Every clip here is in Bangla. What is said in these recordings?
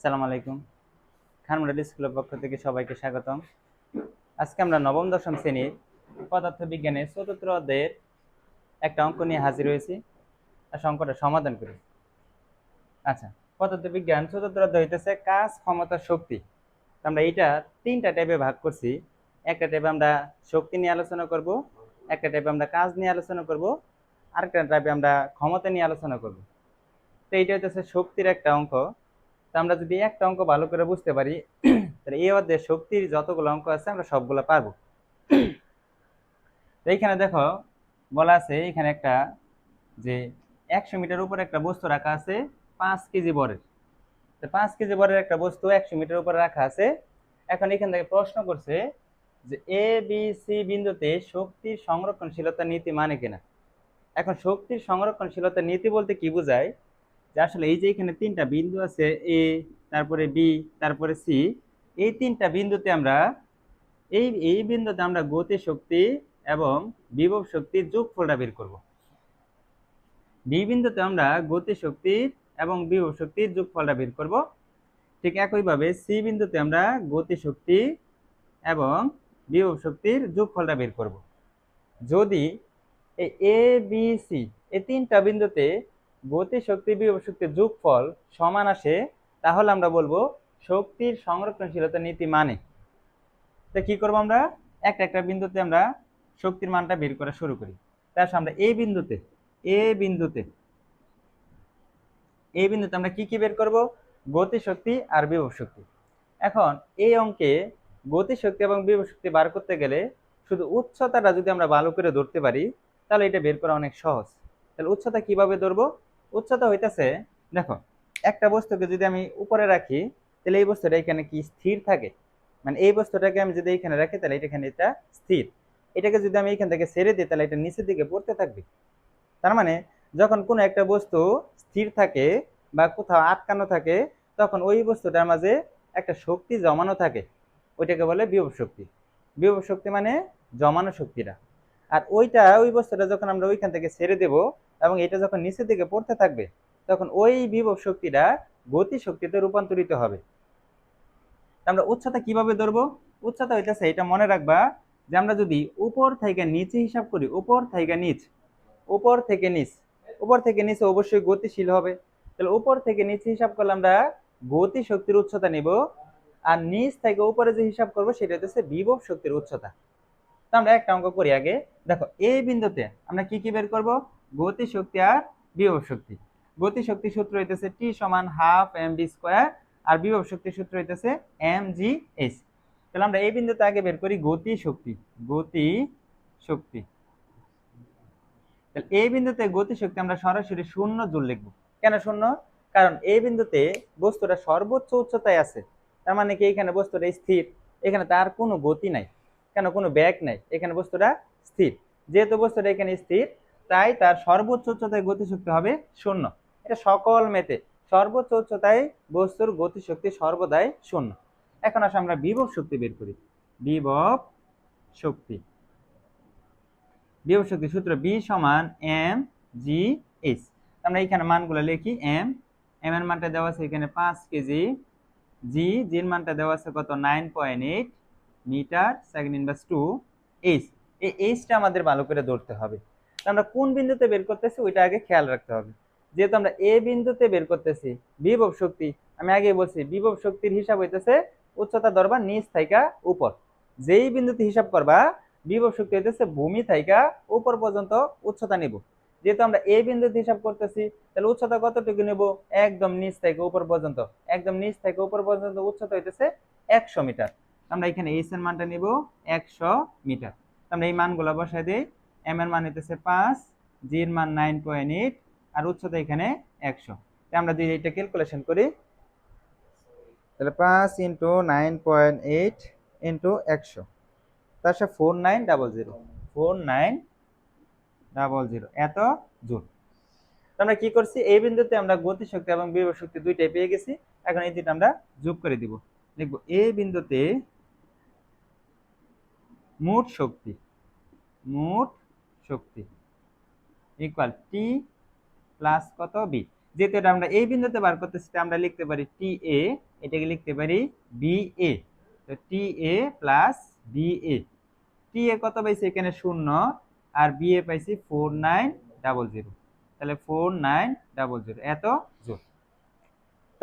আসসালামু আলাইকুম। খান মডেল স্কুলের পক্ষ থেকে সবাইকে স্বাগতম। আজকে আমরা নবম, দশম শ্রেণির পদার্থ বিজ্ঞানের চতুর্থ অধ্যায়ের একটা অঙ্ক নিয়ে হাজির হয়েছি আর অঙ্কটা সমাধান করি। আচ্ছা পদার্থবিজ্ঞান চতুর্থ অধ্যায় হইতেছে কাজ, ক্ষমতা, শক্তি। আমরা এইটা তিনটা টাইপে ভাগ করছি। একটা টাইপে আমরা শক্তি নিয়ে আলোচনা করব, একটা টাইপে আমরা কাজ নিয়ে আলোচনা করব, আরেকটা টাইপে আমরা ক্ষমতা নিয়ে আলোচনা করব। তো এইটা হইতেছে শক্তির একটা অঙ্ক। তো আমরা যদি একটা অঙ্ক ভালো করে বুঝতে পারি, তাহলে এই অধ্যায়ে শক্তির যতগুলো অঙ্ক আছে আমরা সবগুলো পারব। তো এইখানে দেখো, বলা আছে এখানে একটা যে একশো মিটার উপরে একটা বস্তু রাখা আছে পাঁচ কেজি বরের। তো পাঁচ কেজি বরের একটা বস্তু একশো মিটার উপরে রাখা আছে। এখন এখান থেকে প্রশ্ন করছে যে এ বি সি বিন্দুতে শক্তির সংরক্ষণশীলতা নীতি মানে কিনা? এখন শক্তির সংরক্ষণশীলতা নীতি বলতে কি বোঝায়? যে আসলে এই যে এখানে তিনটা বিন্দু আছে এ তারপরে বি তারপরে সি এই তিনটা বিন্দুতে আমরা এই এই বিন্দুতে আমরা গতি শক্তি এবং বিভব শক্তির যোগফলটা বের করব। বি বিন্দুতে আমরা গতি শক্তির এবং বিভব শক্তির যোগফলটা বের করব। ঠিক একইভাবে সি বিন্দুতে আমরা গতি শক্তি এবং বিভব শক্তির যোগফলটা বের করব। যদি এ বি সি এই তিনটা বিন্দুতে গতি শক্তি বিভব শক্তির যোগফল সমান আসে, তাহলে আমরা বলব শক্তির সংরক্ষণশীলতা নীতি মানে। তা কি করব আমরা? একটা একটা বিন্দুতে আমরা শক্তির মানটা বের করা শুরু করি। তার সাথে আমরা এই বিন্দুতে, এ বিন্দুতে এই বিন্দুতে আমরা কি কি বের করব? গতি শক্তি আর বিভব শক্তি এখন এই অঙ্কে গতি শক্তি এবং বিভব শক্তি বার করতে গেলে শুধু উচ্চতাটা যদি আমরা ভালো করে ধরতে পারি, তাহলে এটা বের করা অনেক সহজ। তাহলে উচ্চতা কীভাবে ধরবো? উচ্চতা হইতেছে, দেখো, একটা বস্তুকে যদি আমি উপরে রাখি, তাহলে এই বস্তুটা এখানে কি স্থির থাকে? মানে এই বস্তুটাকে আমি যদি এখানে রাখি, তাহলে এটা এখানে এটা স্থির। এটাকে যদি আমি এখান থেকে ছেড়ে দিই, তাহলে এটা নিচের দিকে পড়তে থাকবে। তার মানে যখন কোনো একটা বস্তু স্থির থাকে বা কোথাও আটকানো থাকে, তখন ওই বস্তুটার মাঝে একটা শক্তি জমানো থাকে। ওইটাকে বলে বিভব শক্তি। বিভব শক্তি মানে জমানো শক্তিটা। আর ওইটা, ওই বস্তুটা যখন আমরা ওইখান থেকে ছেড়ে দেব এবং এটা যখন নিচের দিকে পড়তে থাকবে, তখন ওই বিভব শক্তিটা গতি শক্তিতে রূপান্তরিত হবে। আমরা উচ্চতা কীভাবে ধরবো? উচ্চতা হইতেছে এটা মনে রাখবা যে আমরা যদি উপর থেকে নিচে হিসাব করি, উপর থেকে নিচ, উপর থেকে নিচ, উপর থেকে নিচে অবশ্যই গতিশীল হবে। তাহলে উপর থেকে নিচে হিসাব করলে আমরা গতি শক্তির উচ্চতা নিব আর নিচ থেকে উপরে যে হিসাব করব সেটা হচ্ছে বিভব শক্তির উচ্চতা। তো আমরা একটা অঙ্ক করি আগে। দেখো এই বিন্দুতে আমরা কি কি বের করব? গতি শক্তি আর বিভব শক্তি। গতি শক্তি সূত্র হইতেছে টি সমান হাফ এম বি স্কোয়ার আর বিভব শক্তির সূত্র হইতেছে এম জি এস তাহলে আমরা এই বিন্দুতে আগে বের করি গতি শক্তি গতি শক্তি তাহলে এই বিন্দুতে গতি শক্তি আমরা সরাসরি শূন্য জোর লিখব। কেন শূন্য? কারণ এই বিন্দুতে বস্তুটা সর্বোচ্চ উচ্চতায় আছে। তার মানে কি? এখানে বস্তুটা স্থির। এখানে তার কোনো গতি নাই। কেন? কোনো ব্যাগ নাই। এখানে বস্তুটা স্থির। যেহেতু বস্তুটা এখানে স্থির তাই তার সর্বোচ্চ উচ্চতায় গতিশক্তি হবে শূন্য। এটা সকল মেতে। সর্বোচ্চ উচ্চতায় বস্তুর গতিশক্তি সর্বদাই শূন্য। এখন আসে আমরা বিভব শক্তি বের করি। বিভব শক্তি। বিভব শক্তি সূত্র বি সমান এম জি এইচ আমরা এখানে মানগুলো লিখি এম এম এর মানটা দেওয়া আছে এখানে পাঁচ কেজি। জি জির মানটা দেওয়া আছে কত? Nine point eight metre second inverse two H এই এইচটা আমাদের ভালো করে ধরতে হবে। আমরা কোন বিন্দুতে বের করতেছি ওইটা আগে খেয়াল রাখতে হবে। যেহেতু আমরা এ বিন্দুতে বের করতেছি, বিভব শক্তি, আমি আগে বলছি, বিভব শক্তির হিসাব হইতেছে উচ্চতা ধরবা নিচ থাইকা উপর। যেই বিন্দুতে হিসাব করবা, বিভব শক্তি হইতেছে ভূমি থাইকা উপর পর্যন্ত উচ্চতা নিব। যেহেতু আমরা এই বিন্দুতে হিসাব করতেছি, তাহলে উচ্চতা কতটুকু নেব? একদম নিচ থেকে উপর পর্যন্ত। একদম নিচ থেকে উপর পর্যন্ত উচ্চতা হইতেছে একশো মিটার। আমরা এখানে এইচ এর মানটা নিব একশো মিটার। আমরা এই মানগুলো বসাই দিই। এম এর মান হইতেছে পাঁচ জি এর মান নাইন পয়েন্ট এইট আর উচ্চতা এখানে একশো। আমরা যদি এটা ক্যালকুলেশন করি। তাহলে পাঁচ into nine point eight into একশো। তার সাথে four nine double zero four nine double zero এত জুল আমরা কি করছি? এই বিন্দুতে আমরা গতি শক্তি এবং বিভব শক্তি দুইটাই পেয়ে গেছি। এখন এই দুইটা আমরা যোগ করে দিব। লিখব, এই বিন্দুতে মোট শক্তি, মোট শক্তি। ইকুয়াল টি প্লাস কত? বি যেহেতু এটা আমরা এই বিন্দুতে বার করতেছি আমরা লিখতে পারি টি এ এটাকে লিখতে পারি বি এ তো টি এ প্লাস বি এ টি এ কত পাইছি? এখানে শূন্য। আর বি এ পাইছি ফোর নাইন ডাবল জিরো তাহলে ফোর নাইন ডাবল জিরো এত? জোর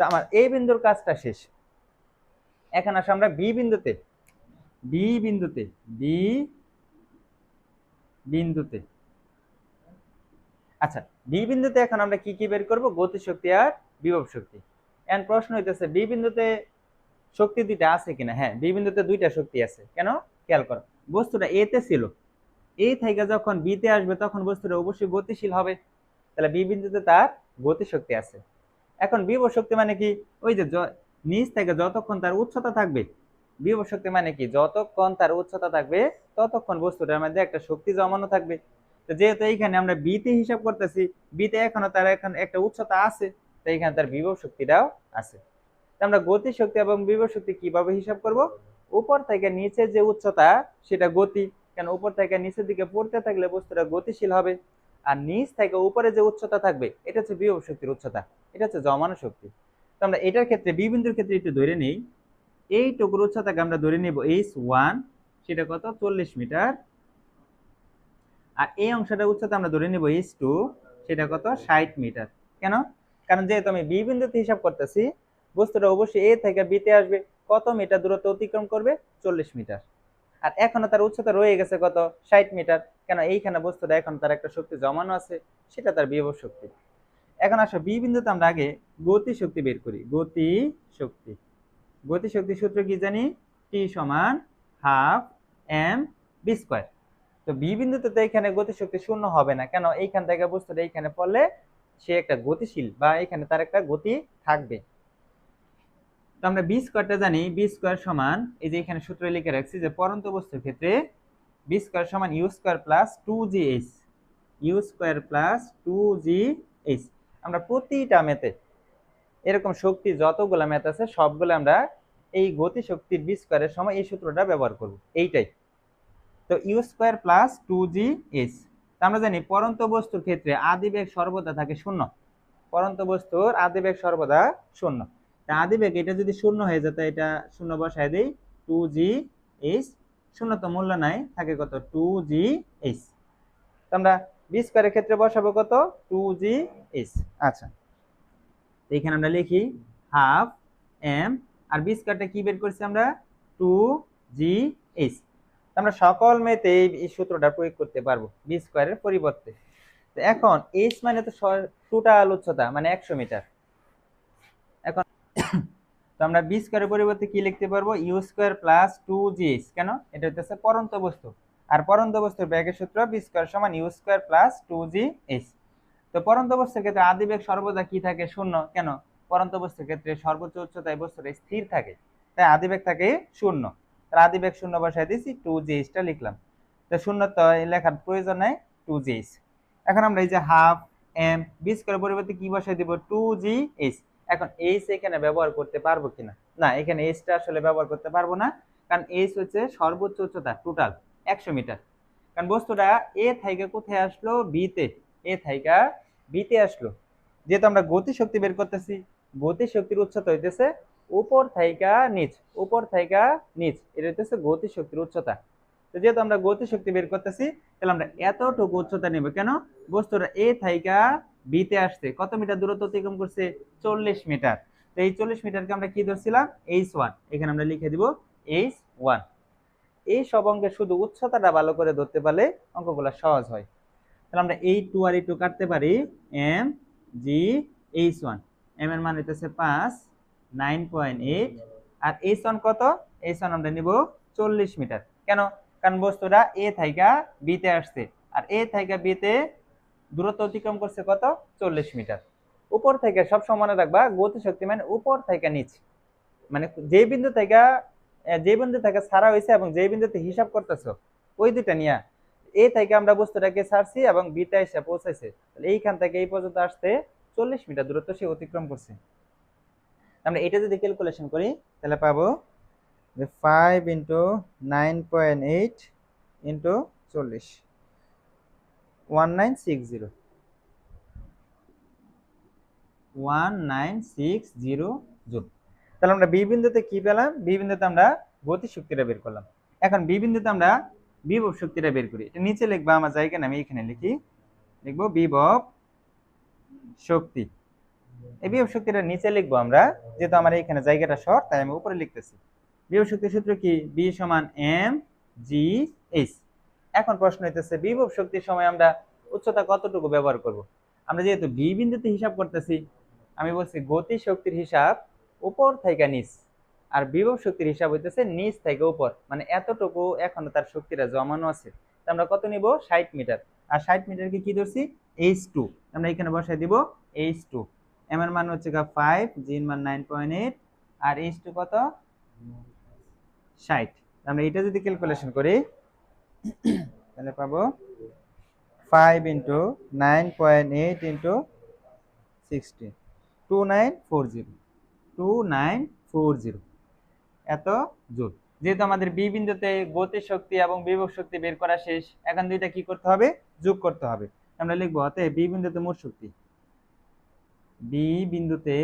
তো আমার এই বিন্দুর কাজটা শেষ। এখন আসো আমরা বি বিন্দুতে। বি বিন্দুতে। বি বিন্দুতে। আচ্ছা বি বিন্দুতে এখন আমরা কি কি বের করব? গতি শক্তি আর বিভব শক্তি। এখন প্রশ্ন হইতেছে, বি বিন্দুতে শক্তি দুইটা আছে কিনা? হ্যাঁ বি বিন্দুতে দুইটা শক্তি আছে। কেন? খেয়াল করো, বস্তুটা এ তে ছিল। এ থেকে যখন বি তে আসবে, তখন বস্তুটা অবশ্যই গতিশীল হবে। তাহলে বি বিন্দুতে তার গতি শক্তি আছে। এখন বিভব শক্তি মানে কি? ওই যে নিচ থেকে যতক্ষণ তার উচ্চতা থাকবে বিভব শক্তি মানে কি? যতক্ষণ তার উচ্চতা থাকবে, ততক্ষণ বস্তুটার মধ্যে একটা শক্তি জমানো থাকবে। তো যেহেতু এইখানে আমরা বিতে হিসাব করতেছি, বিতে এখনও তার এখন একটা উচ্চতা আছে, তো এইখানে তার বিভব শক্তিটাও আছে আমরা গতি শক্তি এবং বিভব শক্তি কীভাবে হিসাব করব? উপর থেকে নিচে যে উচ্চতা, সেটা গতি। কেন উপর থেকে নিচের দিকে পড়তে থাকলে বস্তুটা গতিশীল হবে। আর নিচ থেকে উপরে যে উচ্চতা থাকবে, এটা হচ্ছে বিভব শক্তির উচ্চতা। এটা হচ্ছে জমানো শক্তি। তো আমরা এটার ক্ষেত্রে বি বিন্দুর ক্ষেত্রে একটু ধরে নেই। এইটুকুর উচ্চতাকে আমরা ধরে নিব এইচ ওয়ান, সেটা কত? চল্লিশ মিটার। আর এই অংশটার উচ্চতা আমরা ধরে নিব এইচ টু, সেটা কত? ষাট মিটার। কেন? কারণ যেহেতু আমি বি বিন্দুতে হিসাব করতেছি, বস্তুটা অবশ্যই এ থেকে বিতে আসবে। কত মিটার দূরত্ব অতিক্রম করবে? চল্লিশ মিটার। আর এখনও তার উচ্চতা রয়ে গেছে কত? ষাট মিটার। কেন? এইখানে বস্তুটা এখন তার একটা শক্তি জমানো আছে, সেটা তার বিভব শক্তি। এখন আসো বি বিন্দুতে আমরা আগে গতি শক্তি বের করি। গতি শক্তি গতি শক্তি সূত্র কি জানি? টি সমান হাফ এম বি স্কোয়ার তো বি বিন্দুতে তো এখানে গতি শক্তি শূন্য হবে না। কেন? এইখান থেকে বস্তুটা এইখানে পড়লে সে একটা গতিশীল বা এখানে তার একটা গতি থাকবে। তো আমরা বি স্কোয়ারটা জানি। বি স্কোয়ার সমান, এই যে এখানে সূত্র লিখে রাখছি যে পরন্ত বস্তুর ক্ষেত্রে বি স্কোয়ার সমান U square plus two G H U square plus two G H আমরা প্রতিটা মেতে এরকম শক্তি যতগুলো ম্যাথ আছে, সবগুলো আমরা এই গতি শক্তির বি স্কোয়ারের সময় এই সূত্রটা ব্যবহার করব। এইটাই। তো U square plus two G H আমরা জানি পরন্ত বস্তুর ক্ষেত্রে আদিবেগ সর্বদা থাকে শূন্য। পরন্ত বস্তুর আদিবেগ সর্বদা শূন্য। তা আদিবেগ এটা যদি শূন্য হয়ে যেত এটা শূন্য বসায় দেই টু জি এইচ শূন্য তো মূল্য নাই, থাকে কত? টু জি এইচ তো আমরা বি স্কোয়ারের ক্ষেত্রে বসাবো কত? টু জি এইচ আচ্ছা। তো এখানে আমরা লিখি হাফ এম আর বি স্কোয়ারটা কি বের করছি আমরা? টু জি এইচ আমরা সকল মেতে এই সূত্রটা প্রয়োগ করতে পারব বি স্কোয়ারের পরিবর্তে। এখন এইচ মানে তো টোটাল উচ্চতা মানে একশো মিটার। এখন তো আমরা বি স্কোয়ারের পরিবর্তে কি লিখতে পারব? U square plus two G H কেন? এটা হচ্ছে পরন্ত বস্তু। আর পরন্ত বস্তুর ব্যাগের সূত্র বি স্কোয়ার সমান U square plus two G H তো পরন্ত বস্তুর ক্ষেত্রে আদিবেগ সর্বদা কি থাকে? শূন্য। কেন? পরন্ত বস্তুর ক্ষেত্রে সর্বোচ্চ উচ্চতায় বস্তুটা স্থির থাকে। তাই আদিবেগ থাকে শূন্য। তার আদিবেগ শূন্য বসায় দিয়েছি টু জি এইচটা লিখলাম। তো শূন্য তো লেখার প্রয়োজন নাই টু জি এইচ এখন আমরা এই যে হাফ এম বি স্কোয়ার পরিবর্তে কি বসাই দিব? টু জি এইচ এখন এইচ এখানে ব্যবহার করতে পারব কিনা? না, এখানে এইচটা আসলে ব্যবহার করতে পারব না, কারণ এইচ হচ্ছে সর্বোচ্চ উচ্চতা টোটাল একশো মিটার। কারণ বস্তুটা এ থাইকা কোথায় আসলো? বিতে এ থাইকা বিতে আসলো। যেহেতু আমরা গতি শক্তি বের করতেছি গতি শক্তির উচ্চতা হইতেছে উপর থাইকা নিচ, উপর থাইকা নিচ, এটা হইতেছে গতি শক্তির উচ্চতা। তো যেহেতু আমরা গতি শক্তি বের করতেছি, তাহলে আমরা এতটুকু উচ্চতা নেব কেন? বস্তুটা এ থাইকা বিতে আসছে। কত মিটার দূরত্ব অতিক্রম করছে? চল্লিশ মিটার। তো এই চল্লিশ মিটারকে আমরা কি ধরছিলাম? এইচ ওয়ান এখানে আমরা লিখে দিব এইচ ওয়ান এই সব অঙ্কে শুধু উচ্চতাটা ভালো করে ধরতে পারলে অঙ্কগুলো সহজ হয়। তাহলে আমরা এই টু আর এই টু কাটতে পারি M G H one M এর মান হইতেছে পাঁচ নাইন পয়েন্ট এইট আর এইচ ওয়ান কত? এইচ ওয়ান আমরা নিব চল্লিশ মিটার। কেন? কারণ বস্তুটা এ থাইকা বিতে আসছে। আর এ থাইকা বিতে দূরত্ব অতিক্রম করছে কত? চল্লিশ মিটার। উপর থেকে সব মনে রাখবা গতি শক্তি মানে উপর থেকে নিচ। মানে যে বিন্দু থেকে যে বিন্দু থেকে ছাড়া হয়েছে এবং যে বিন্দুতে হিসাব করতেছো, ওই দুইটা নিয়ে এ থেকে আমরা বস্তুটাকে ছাড়ছি এবং বিতে এসে পৌঁছাইছে। এইখান থেকে এই পর্যন্ত আসতে চল্লিশ মিটার দূরত্ব সে অতিক্রম করছে। আমরা এটা যদি ক্যালকুলেশন করি, তাহলে পাবো যে five into nine point eight into চল্লিশ। One nine six zero one nine six zero joule. তাহলে আমরা বি বিন্দুতে কি পেলাম? বি বিন্দুতে আমরা গতি শক্তিটা বের করলাম। এখন বি বিন্দুতে আমরা বিভব শক্তিটা বের করি। এটা নিচে লিখব, আমার জায়গা আমি এখানে লিখি। লিখব বিভব শক্তি। এই বিভব শক্তিটা নিচে লিখব আমরা, যেহেতু আমার এখানে জায়গাটা শর্ট, তাই আমি উপরে লিখতেছি। বিভব শক্তির সূত্র কি? বি সমান এম জি এইচ এখন প্রশ্ন হইতেছে, বিভব শক্তির সময় আমরা উচ্চতা কতটুকু ব্যবহার করব? আমরা যেহেতু বি বিন্দুতে হিসাব করতেছি, আমি বলছি গতি শক্তির হিসাব উপর থেকে নিচ। আর বিভব শক্তির হিসাব হইতেছে নিচ থেকে উপর মানে এতটুকু এখনও তার শক্তিটা জমানো আছে। আমরা কত নিব? ষাট মিটার। আর ষাট মিটারকে কি ধরছি? এইচ টু আমরা এখানে বসাই দিব এইচ টু এম এর মান হচ্ছে ফাইভ জি এর মান নাইন পয়েন্ট এইট আর এইচ টু কত? ষাট। আমরা এটা যদি ক্যালকুলেশন করি, তাহলে পাবো five into nine point eight into sixty two nine four zero two nine four zero এত জুল যেহেতু আমাদের বি বিন্দুতে গতি শক্তি এবং বিভব শক্তি বের করা শেষ, এখন দুইটা কি করতে হবে? যোগ করতে হবে। আমরা লিখব অতএব বি বিন্দুতে মোট শক্তি। বি বিন্দুতে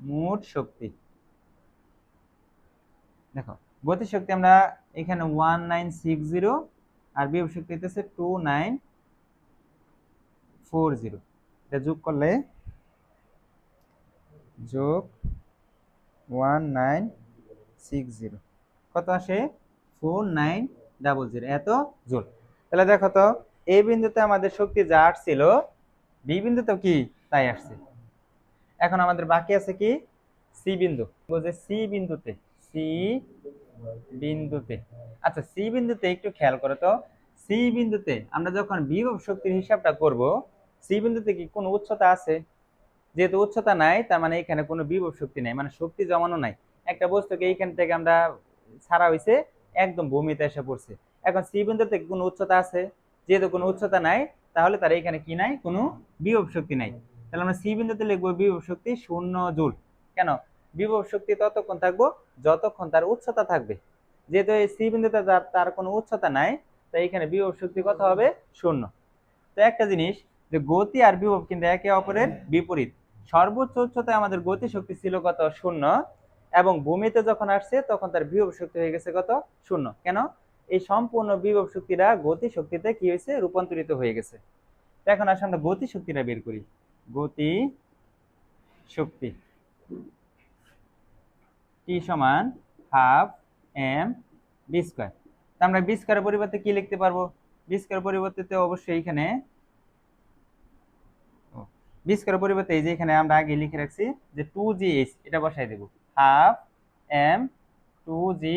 মোট শক্তি। দেখো গতি শক্তি আমরা এখানে ওয়ান নাইন সিক্স জিরো আর বিভব শক্তি হইতেছে টু নাইন ফোর জিরো এটা যোগ করলে, যোগ ওয়ান নাইন সিক্স জিরো কত আসে? ফোর নাইন ডাবল জিরো এত জোর। তাহলে দেখো তো এই বিন্দুতে আমাদের শক্তি যা আসছিল বি বিন্দুতেও কি? তাই আসছে। এখন আমাদের বাকি আছে কি? সি বিন্দু। বলছে সি বিন্দুতে সি বিন্দুতে। আচ্ছা সি বিন্দুতে একটু খেয়াল করো তো। সি বিন্দুতে আমরা যখন বিভব শক্তির হিসাবটা করব সি বিন্দুতে কি কোনো উচ্চতা আছে? যেহেতু উচ্চতা নাই, তার মানে এখানে কোনো বিভব শক্তি নাই মানে শক্তি জমানো নাই। একটা বস্তুকে এইখান থেকে আমরা ছাড়া হয়েছে একদম ভূমিতে এসে পড়ছে। এখন সি বিন্দুতে কি কোনো উচ্চতা আছে? যেহেতু কোনো উচ্চতা নাই, তাহলে তার এখানে কি নাই? কোনো বিভব শক্তি নাই। তাহলে আমরা সি বিন্দুতে লিখব বিভব শক্তি শূন্য জুল। কেন? বিভব শক্তি ততক্ষণ থাকব যতক্ষণ তার উচ্চতা থাকবে। যেহেতু এই সি তার তার কোনো উচ্চতা নাই, তাই এখানে বিভব শক্তি কত হবে? শূন্য। তো একটা জিনিস, যে গতি আর বিভব কিন্তু একে অপরের বিপরীত। সর্বোচ্চ উচ্চতায় আমাদের গতি শক্তি ছিল কত? শূন্য। এবং ভূমিতে যখন আসছে, তখন তার বিভব শক্তি হয়ে গেছে কত? শূন্য। কেন? এই সম্পূর্ণ বিভব শক্তিটা গতি শক্তিতে কি হয়েছে? রূপান্তরিত হয়ে গেছে। এখন আসলে আমরা গতি শক্তিটা বের করি। গতি শক্তি টি সমান হাফ এম বি স্কোয়ার তা আমরা বি স্কোয়ারের পরিবর্তে কি লিখতে পারব? বি স্কোয়ারের পরিবর্তে অবশ্যই এখানে বি স্কোয়ারের পরিবর্তে এই যে এখানে আমরা আগে লিখে রাখছি যে টু জি এইচ এটা বসাই দেব। Half M two G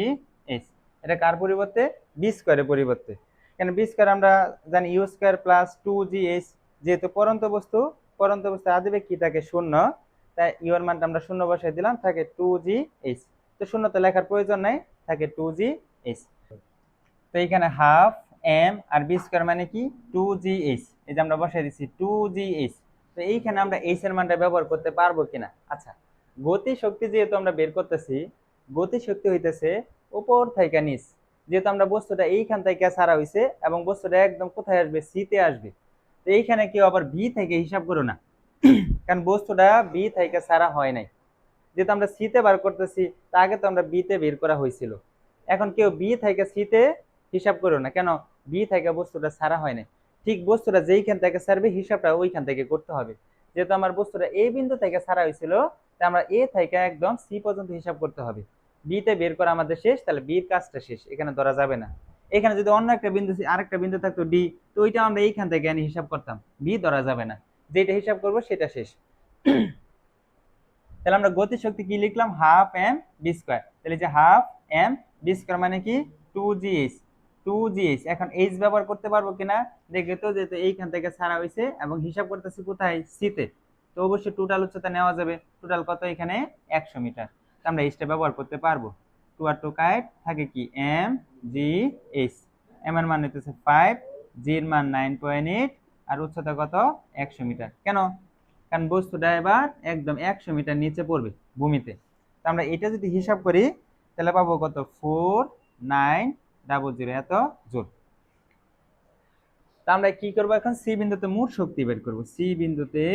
H এটা কার পরিবর্তে? বি স্কোয়ারের পরিবর্তে। কেন বি স্কোয়ার আমরা জানি U square plus two G H যেহেতু পরন্ত বস্তু পরন্ত বস্তু আদিবে কি থাকে শূন্য, তাই ইউর মানটা আমরা শূন্য বসাই দিলাম, থাকে টু জি এইচ তো শূন্য তো লেখার প্রয়োজন নাই, থাকে টু জি এইচ তো এইখানে হাফ এম আর বি স্কোয়ার মানে কি? টু জি এইচ এই যে আমরা বসাই দিচ্ছি টু জি এইচ তো এইখানে আমরা এইচ এর মানটা ব্যবহার করতে পারব কিনা? আচ্ছা গতি শক্তি যেহেতু আমরা বের করতেছি গতি শক্তি হইতেছে উপর থেকে নিচ। যেহেতু আমরা বস্তুটা এইখান থেকে ছাড়া হয়েছে এবং বস্তুটা একদম কোথায় আসবে? সিতে আসবে। তো এইখানে কেউ আবার বি থেকে হিসাব করো না। কারণ বস্তুটা বি থেকে ছাড়া হয় নাই। যেহেতু আমরা সিতে বার করতেছি, তা আগে তো আমরা বিতে বের করা হয়েছিল এখন কেউ বি থেকে সিতে হিসাব করো না। কেন? বি থেকে বস্তুটা ছাড়া হয় নাই। ঠিক বস্তুটা যেইখান থেকে ছাড়বে, হিসাবটা ওইখান থেকে করতে হবে। যেহেতু আমার বস্তুটা এই বিন্দু থেকে ছাড়া হয়েছিল, তা আমরা এ থেকে একদম সি পর্যন্ত হিসাব করতে হবে। বিতে বের করা আমাদের শেষ, তাহলে বির কাজটা শেষ, এখানে ধরা যাবে না। এখানে যদি অন্য একটা বিন্দু আরেকটা বিন্দু থাকতো ডি, তো ওইটা আমরা এইখান থেকে এনে হিসাব করতাম। বি ধরা যাবে না। যেটা হিসাব করব সেটা শেষ। তাহলে আমরা গতি শক্তি কি লিখলাম? Half M V square. তাহলে যে হাফ এম বি স্কোয়ার মানে কি? Two G H. Two G H এখন এইচ ব্যবহার করতে পারব কিনা দেখে তো যেহেতু এইখান থেকে ছাড়া হয়েছে এবং হিসাব করতেছি কোথায়? সিতে তো। অবশ্যই টোটাল উচ্চতা নেওয়া যাবে। টোটাল কত এখানে? একশো মিটার। আমরা এইচটা ব্যবহার করতে পারব। টু আর টু কাইট থাকে কি? এম জি এইচ এম এর মান হইতেছে ফাইভ জির মান নাইন পয়েন্ট এইট আর উচ্চতা কত? একশো মিটার। কেন? কারণ বস্তুটা এবার একদম একশো মিটার নিচে পড়বে ভূমিতে। তো আমরা এটা যদি হিসাব করি, তাহলে পাবো কত? ফোর নাইন ডাবল জিরো এত জোর। তা আমরা কি করব এখন? সি বিন্দুতে মোট শক্তি বের করব। সি বিন্দুতে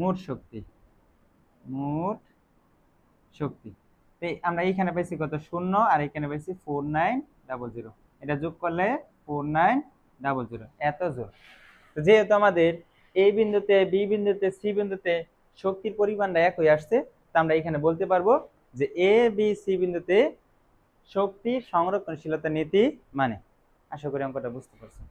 মোট শক্তি। মোট শক্তি। আমরা এইখানে পাইছি কত? শূন্য, আর এখানে পাইছি ফোর নাইন ডাবল জিরো এটা যোগ করলে ফোর নাইন ডাবল জিরো এত জোর। যেহেতু আমাদের এই বিন্দুতে বি বিন্দুতে সি বিন্দুতে শক্তির পরিমাণটা এক হয়ে আসছে, তা আমরা এখানে বলতে পারব যে এ বি সি বিন্দুতে শক্তি সংরক্ষণশীলতা নীতি মানে। আশা করি অঙ্কটা বুঝতে পারছেন।